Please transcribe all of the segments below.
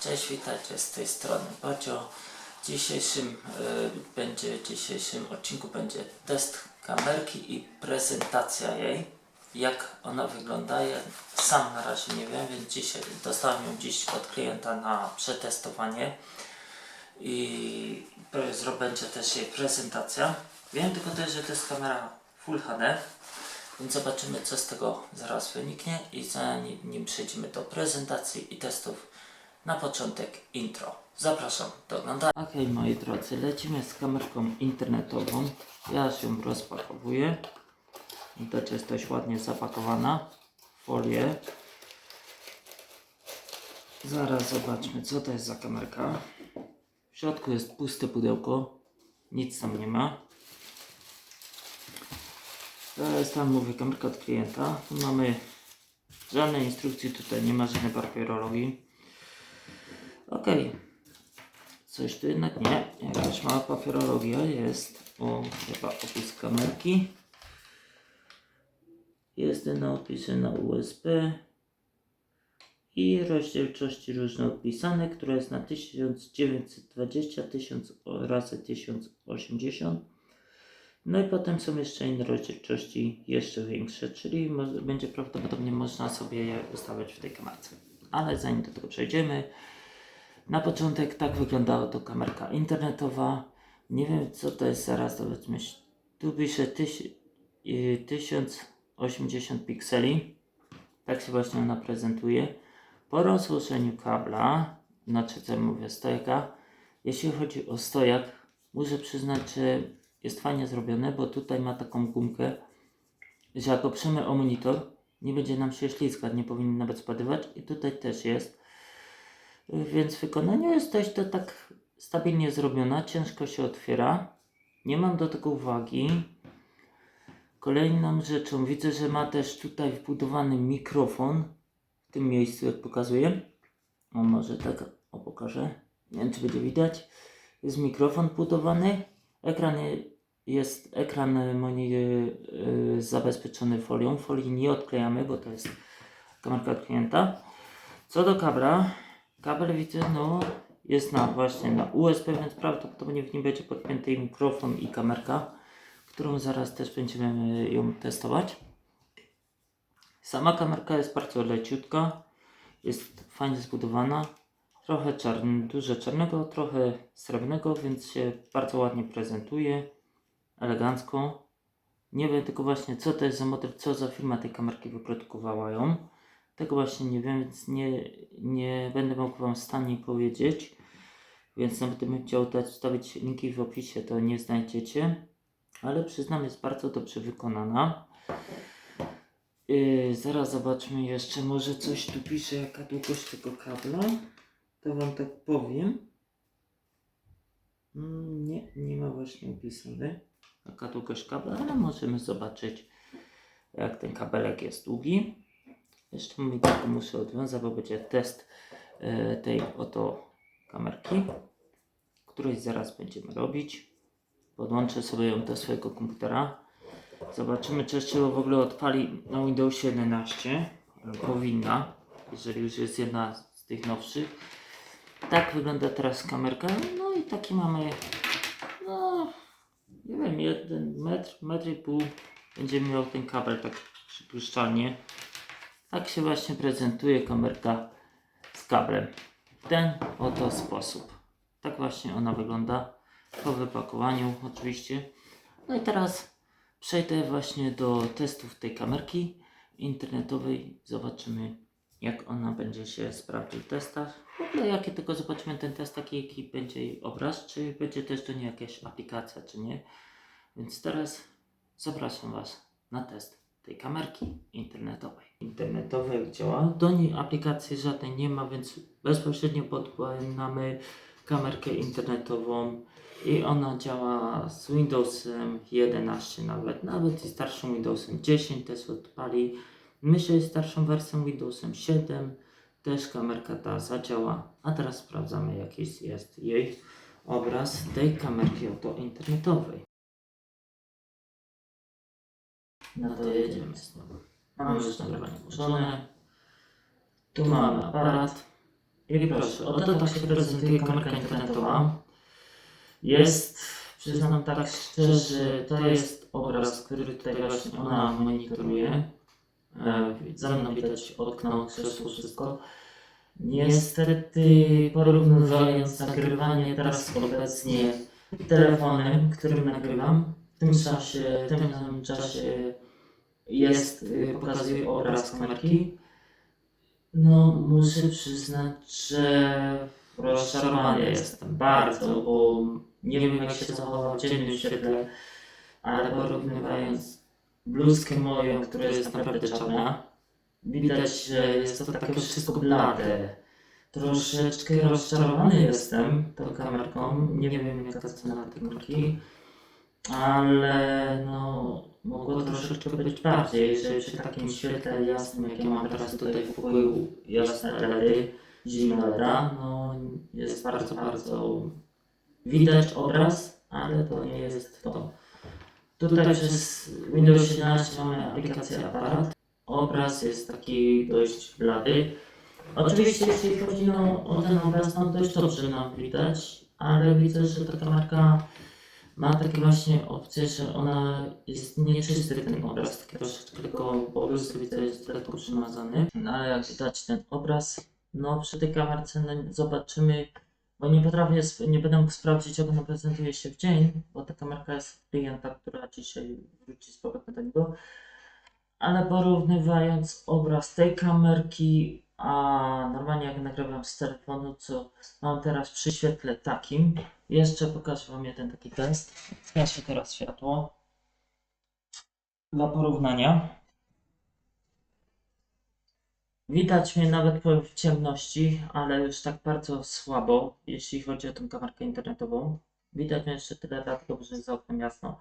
Cześć, witajcie z tej strony Bocio. W dzisiejszym, y, będzie, dzisiejszym odcinku będzie test kamerki i prezentacja jej. Jak ona wygląda, ja sam na razie nie wiem, więc dzisiaj dostałem ją dziś od klienta na przetestowanie i będzie też jej prezentacja. Wiem tylko też, że to jest kamera Full HD, więc zobaczymy co z tego zaraz wyniknie i zanim nim przejdziemy do prezentacji i testów, na początek intro. Zapraszam do oglądania. Ok, moi drodzy, lecimy z kamerką internetową. Ja ją rozpakowuję. Widać, jest dość ładnie zapakowana w folię. Zaraz zobaczmy, co to jest za kamerka. W środku jest puste pudełko, nic tam nie ma. To jest tam, mówię, kamerka od klienta. Tu mamy żadnej instrukcji, tutaj nie ma żadnej papierologii. Okej. Coś tu jednak nie. Jakaś mała papierologia jest. O, chyba opis kamerki. Jest napisy na USB. I rozdzielczości różne odpisane, które jest na 1920, 1000 razy 1080. No i potem są jeszcze inne rozdzielczości jeszcze większe, czyli mo- będzie prawdopodobnie można sobie je ustawiać w tej kamerce. Ale zanim do tego przejdziemy, na początek tak wyglądała to kamerka internetowa. Nie wiem co to jest zaraz, powiedzmy. Tu pisze tyś, y, 1080 pikseli. Tak się właśnie ona prezentuje. Po rozłożeniu kabla, znaczy co mówię, stojaka. Jeśli chodzi o stojak, muszę przyznać, że jest fajnie zrobione, bo tutaj ma taką gumkę, że jak oprzemy o monitor, nie będzie nam się ślizgać, nie powinien nawet spadywać. I tutaj też jest. Więc w wykonaniu jest to tak stabilnie zrobiona, ciężko się otwiera. Nie mam do tego uwagi. Kolejną rzeczą widzę, że ma też tutaj wbudowany mikrofon w tym miejscu, jak pokazuję. O, może tak o pokażę. Nie wiem, czy będzie widać. Jest mikrofon wbudowany. Ekran je- jest ekran moni- e, zabezpieczony folią. Folii nie odklejamy, bo to jest kamerka od. Co do kabla, kabel widzę, no jest na właśnie na USB, więc prawdopodobnie w nim będzie podpięty mikrofon i kamerka, którą zaraz też będziemy ją testować. Sama kamerka jest bardzo leciutka, jest fajnie zbudowana, trochę czarny, dużo czarnego, trochę srebrnego, więc się bardzo ładnie prezentuje, elegancko. Nie wiem tylko właśnie co to jest za model, co za firma tej kamerki wyprodukowała ją. Tego właśnie nie wiem, więc nie, nie będę mógł Wam w stanie powiedzieć. Więc nawet gdybym chciał dać, linki w opisie, to nie znajdziecie. Ale przyznam, jest bardzo dobrze wykonana. Yy, zaraz zobaczmy jeszcze, może coś tu pisze, jaka długość tego kabla. To Wam tak powiem. Mm, nie, nie ma właśnie opisane jaka długość kabla, ale możemy zobaczyć, jak ten kabelek jest długi. Jeszcze mi tylko muszę odwiązać, bo będzie test e, tej oto kamerki, której zaraz będziemy robić. Podłączę sobie ją do swojego komputera. Zobaczymy, czy jeszcze w ogóle odpali na Windowsie 11. ale Powinna, jeżeli już jest jedna z tych nowszych. Tak wygląda teraz kamerka. No i taki mamy, no nie wiem, jeden metr, metr i pół będzie miał ten kabel tak przypuszczalnie. Tak się właśnie prezentuje kamerka z kablem. W ten oto sposób. Tak właśnie ona wygląda po wypakowaniu oczywiście. No i teraz przejdę właśnie do testów tej kamerki internetowej. Zobaczymy jak ona będzie się sprawdzić w testach. W ogóle jakie tylko zobaczymy ten test, taki jaki będzie jej obraz, czy będzie też do niej jakaś aplikacja, czy nie. Więc teraz zapraszam Was na test tej kamerki internetowej. Internetowej działa. Do niej aplikacji żadnej nie ma, więc bezpośrednio podpinamy kamerkę internetową i ona działa z Windowsem 11 nawet, nawet i starszym Windowsem 10 też odpali. Myślę, że starszą wersją Windowsem 7 też kamerka ta zadziała. A teraz sprawdzamy jaki jest jej obraz tej kamerki oto internetowej. No to jedziemy z tym. Mamy już nagrywanie włączone. Tu mamy aparat. I proszę, oto tak się prezentuje kamerka internetowa. Jest, przyznam tak szczerze, to jest obraz, który tutaj właśnie ona monitoruje. E, Za mną widać okno, krzesło, wszystko. Niestety, porównując nagrywanie teraz obecnie telefonem, którym nagrywam, w tym czasie, w tym samym czasie jest, y, pokazuje obraz kamerki. No, muszę przyznać, że rozczarowany jestem bardzo, bo nie wiem jak się zachował w ciemnym świetle, ale porównywając bluzkę moją, która jest naprawdę czarna, widać, że jest to takie wszystko blade. Troszeczkę rozczarowany jestem tą kamerką, nie wiem jaka cena tej kamerki, ale no mogło troszeczkę być bardziej, że przy takim świetle jasnym, jak ja mam teraz tutaj w pokoju jasne LEDy, zimne LEDa, no jest bardzo, bardzo widać obraz, ale to nie jest to. Tutaj przez Windows 11 mamy aplikację aparat. Obraz jest taki dość blady. Oczywiście jeśli chodzi o ten obraz, no dość dobrze nam widać, ale widzę, że ta kamerka ma takie właśnie opcje, że ona jest nieczysty ten obraz, taki troszeczkę tylko po prostu widzę jest lekko przymazany. No ale jak widać ten obraz, no przy tej kamerce no, zobaczymy, bo nie potrafię, nie będę mógł sprawdzić jak ona prezentuje się w dzień, bo ta kamerka jest klienta, która dzisiaj wróci z powrotem do niego. Ale porównywając obraz tej kamerki, a normalnie jak nagrywam z telefonu, co mam teraz przy świetle takim, jeszcze pokażę Wam jeden taki test. Zgaszę teraz światło. Dla porównania. Widać mnie nawet w ciemności, ale już tak bardzo słabo, jeśli chodzi o tą kamerkę internetową. Widać mnie jeszcze tyle dlatego, że za oknem jasno.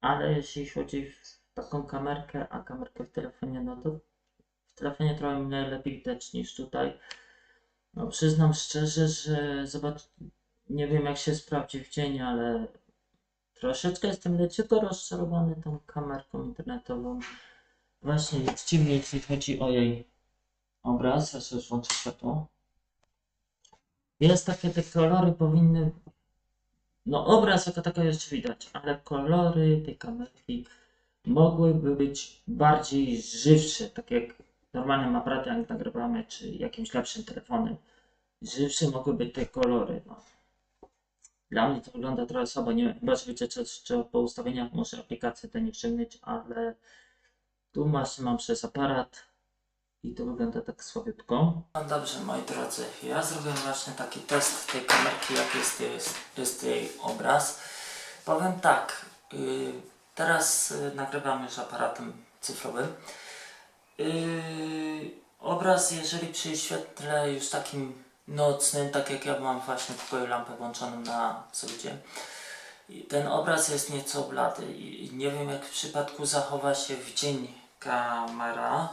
Ale jeśli chodzi w taką kamerkę, a kamerkę w telefonie, no to w telefonie trochę mnie lepiej widać niż tutaj. No przyznam szczerze, że zobacz, nie wiem jak się sprawdzi w dzień, ale troszeczkę jestem leciutko rozczarowany tą kamerką internetową. Właśnie dziwnie, jeśli chodzi o jej obraz. Ja sobie włączę światło. Jest takie, te kolory powinny... No obraz jako tako jeszcze widać, ale kolory tej kamerki mogłyby być bardziej żywsze, tak jak normalnym aparatem, jak nagrywamy, czy jakimś lepszym telefonem. Żywsze mogły być te kolory. No. Dla mnie to wygląda trochę słabo, nie wiem, chyba że wiecie, czy, czy po ustawieniach może aplikację to nie przymyć, ale tu właśnie mam przez aparat i to wygląda tak słabiutko. No dobrze, moi drodzy, ja zrobiłem właśnie taki test tej kamerki, jak jest, jest, jest jej obraz. Powiem tak, yy, teraz yy, nagrywam już aparatem cyfrowym. Yy, obraz, jeżeli przy świetle już takim nocnym, tak jak ja mam właśnie w pokoju lampę włączoną na i ten obraz jest nieco blady i nie wiem jak w przypadku zachowa się w dzień kamera.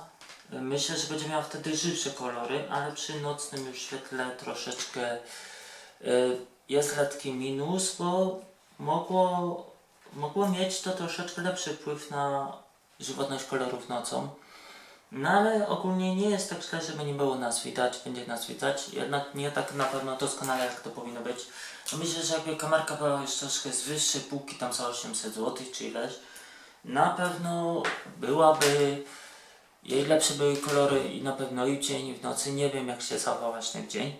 Myślę, że będzie miała wtedy żywsze kolory, ale przy nocnym już świetle troszeczkę y, jest lekki minus, bo mogło, mogło mieć to troszeczkę lepszy wpływ na żywotność kolorów nocą. No ale ogólnie nie jest tak źle, żeby nie było nas widać, będzie nas widać, jednak nie tak na pewno doskonale jak to powinno być. No Myślę, że jakby kamerka była już troszkę z wyższej półki, tam za 800 zł czy ileś, na pewno byłaby, jej lepsze były kolory i na pewno i w dzień i w nocy, nie wiem jak się zachować ten dzień.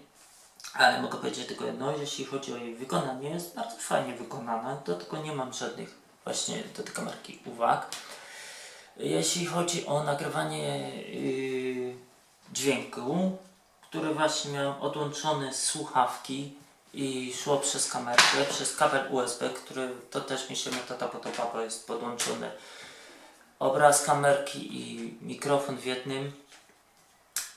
Ale mogę powiedzieć tylko jedno, jeśli chodzi o jej wykonanie, jest bardzo fajnie wykonana, do tego nie mam żadnych właśnie do tej kamerki uwag. Jeśli chodzi o nagrywanie yy, dźwięku, który właśnie miałem odłączone słuchawki i szło przez kamerkę, przez kabel USB, który to też mi się metoda podoba, bo jest podłączony obraz kamerki i mikrofon w jednym.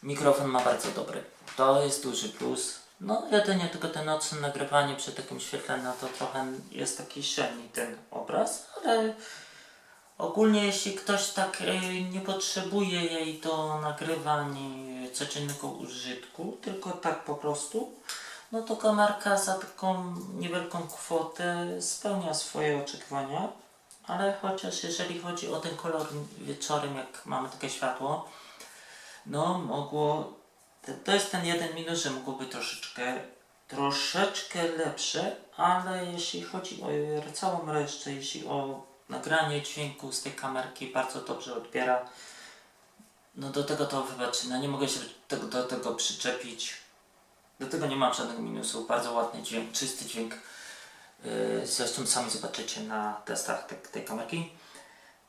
Mikrofon ma bardzo dobry. To jest duży plus. No jedynie tylko te nocne nagrywanie przy takim świetle, no to trochę jest taki średni ten obraz, ale Ogólnie jeśli ktoś tak e, nie potrzebuje jej do nagrywań e, codziennego użytku, tylko tak po prostu, no to kamerka za taką niewielką kwotę spełnia swoje oczekiwania, ale chociaż jeżeli chodzi o ten kolor wieczorem, jak mamy takie światło, no mogło To jest ten jeden minus, że mogłoby troszeczkę, troszeczkę lepsze, ale jeśli chodzi o całą resztę, jeśli o nagranie dźwięku z tej kamerki, bardzo dobrze odbiera. No do tego to wybaczcie, no nie mogę się do tego, do tego przyczepić. Do tego nie mam żadnych minusów. Bardzo ładny dźwięk, czysty dźwięk. Yy, Zresztą sami zobaczycie na testach te, tej kamerki.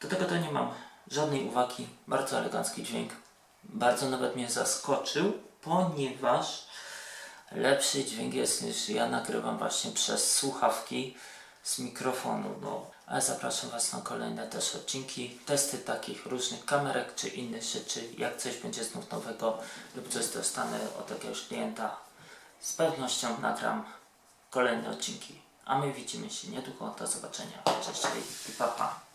Do tego to nie mam żadnej uwagi. Bardzo elegancki dźwięk. Bardzo nawet mnie zaskoczył, ponieważ lepszy dźwięk jest niż ja nagrywam właśnie przez słuchawki z mikrofonu. No. Ale zapraszam Was na kolejne też odcinki, testy takich różnych kamerek czy innych rzeczy. Jak coś będzie znów nowego lub coś dostanę od jakiegoś klienta, z pewnością nagram kolejne odcinki. A my widzimy się niedługo. Do zobaczenia. Cześć i pa pa.